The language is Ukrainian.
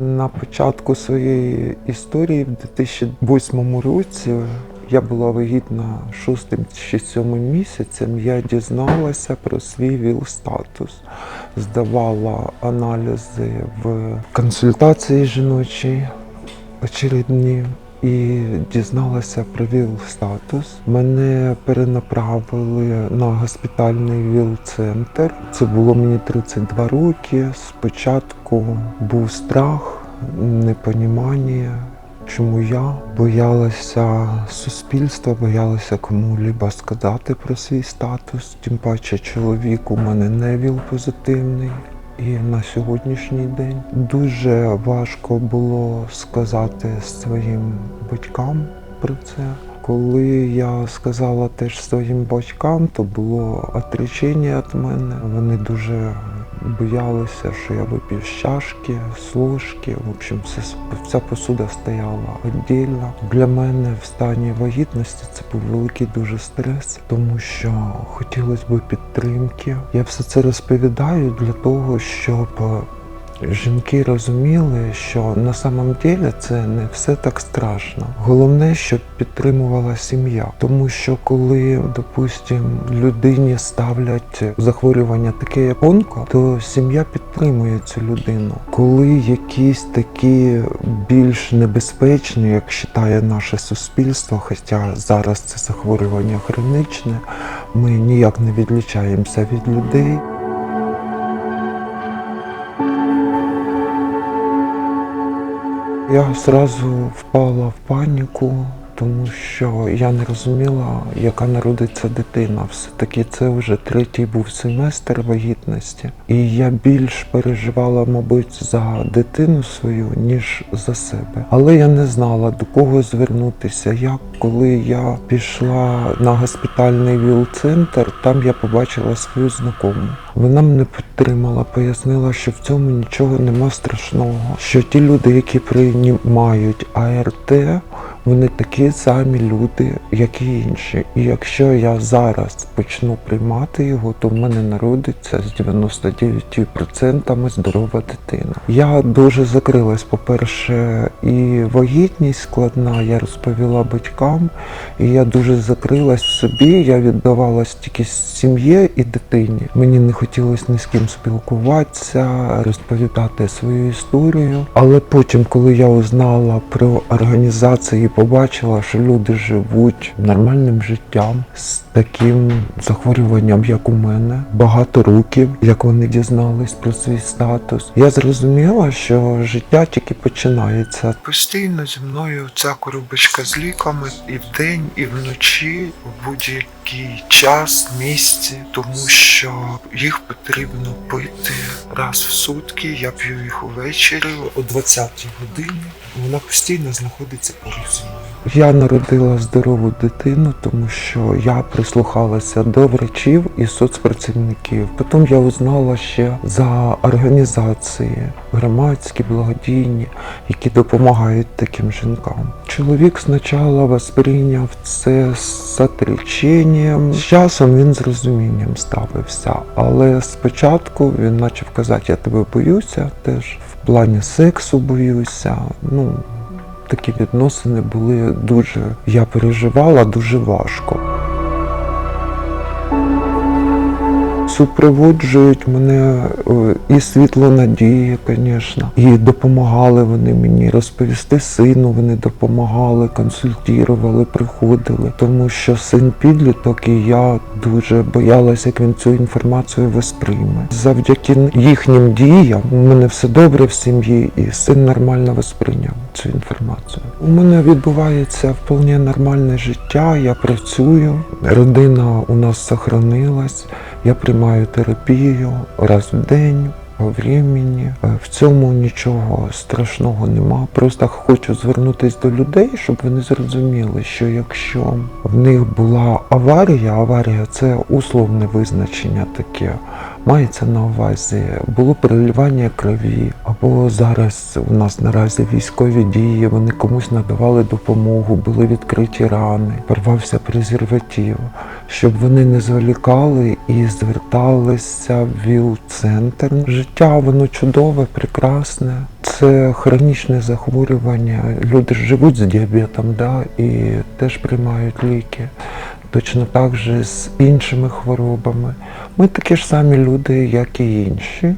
На початку своєї історії в 2008 році я була вагітна шостим чи сьомим місяцем. Я дізналася про свій ВІЛ-статус, здавала аналізи в консультації жіночій очередні і дізналася про ВІЛ-статус. Мене перенаправили на госпітальний ВІЛ-центр. Це було мені 32 роки. Спочатку був страх, непонімання. Чому я боялася суспільства, боялася кому-либо сказати про свій статус, тим паче чоловік у мене не віл позитивний. І на сьогоднішній день дуже важко було сказати своїм батькам про це. Коли я сказала теж своїм батькам, то було отречення від мене. Вони дуже боялися, що я випив чашки, служки. В общем, все, вся посуда стояла віддільно. Для мене в стані вагітності це був великий дуже стрес, тому що хотілося б підтримки. Я все це розповідаю для того, щоб жінки розуміли, що на самом деле це не все так страшно. Головне, щоб підтримувала сім'я. Тому що коли, допустим, людині ставлять захворювання таке як онко, то сім'я підтримує цю людину. Коли якісь такі більш небезпечні, як вважає наше суспільство, хоча зараз це захворювання хронічне, ми ніяк не відлічаємося від людей. Я зразу впала в паніку, тому що я не розуміла, яка народиться дитина. Все-таки це вже третій був семестр вагітності. І я більш переживала, мабуть, за дитину свою, ніж за себе. Але я не знала, до кого звернутися. Як коли я пішла на госпітальний ВІЛ-центр, там я побачила свою знакому. Вона мене підтримала, пояснила, що в цьому нічого нема страшного. Що ті люди, які приймають АРТ, вони такі самі люди, як і інші. І якщо я зараз почну приймати його, то в мене народиться з 99% здорова дитина. Я дуже закрилась, по-перше, і вагітність складна, я розповіла батькам, і я дуже закрилась собі. Я віддавалась тільки сім'ї і дитині. Мені не хотілося ні з ким спілкуватися, розповідати свою історію. Але потім, коли я узнала про організації, побачила, що люди живуть нормальним життям з таким захворюванням, як у мене, багато років, як вони дізнались про свій статус. Я зрозуміла, що життя тільки починається. Постійно зі мною ця коробочка з ліками і вдень, і вночі, в будь-який час, місці, тому що їх потрібно пити раз в сутки. Я п'ю їх увечері о 20 годині. Вона постійно знаходиться поруч зі мною. Я народила здорову дитину, тому що я прислухалася до врачів і соцпрацівників. Потім я узнала ще за організації громадські, благодійні, які допомагають таким жінкам. Чоловік спочатку восприйняв це з отреченням. З часом він з розумінням ставився, але спочатку він почав казати, я тебе боюся, теж в плані сексу боюся. Ну, такі відносини були дуже. Я переживала дуже важко. Супроводжують мене е, і світло надії, звісно, і допомагали вони мені розповісти сину. Вони допомагали, консультували, приходили, тому що син підліток, і я дуже боялася, як він цю інформацію восприйме. Завдяки їхнім діям у мене все добре в сім'ї, і син нормально восприйняв цю інформацію. У мене відбувається вполне нормальне життя. Я працюю, родина у нас сохранилась. Я приймаю терапію раз в день. Времені. Е, В цьому нічого страшного нема. Просто хочу звернутися до людей, щоб вони зрозуміли, що якщо в них була аварія, аварія це условне визначення таке. Мається на увазі, було переливання крові, або зараз у нас наразі військові дії, вони комусь надавали допомогу, були відкриті рани, порвався презерватив, щоб вони не зволікали і зверталися в ВІЛ-центр. Життя воно чудове, прекрасне. Це хронічне захворювання. Люди живуть з діабетом, да, і теж приймають ліки. Точно так же з іншими хворобами. Ми такі ж самі люди, як і інші.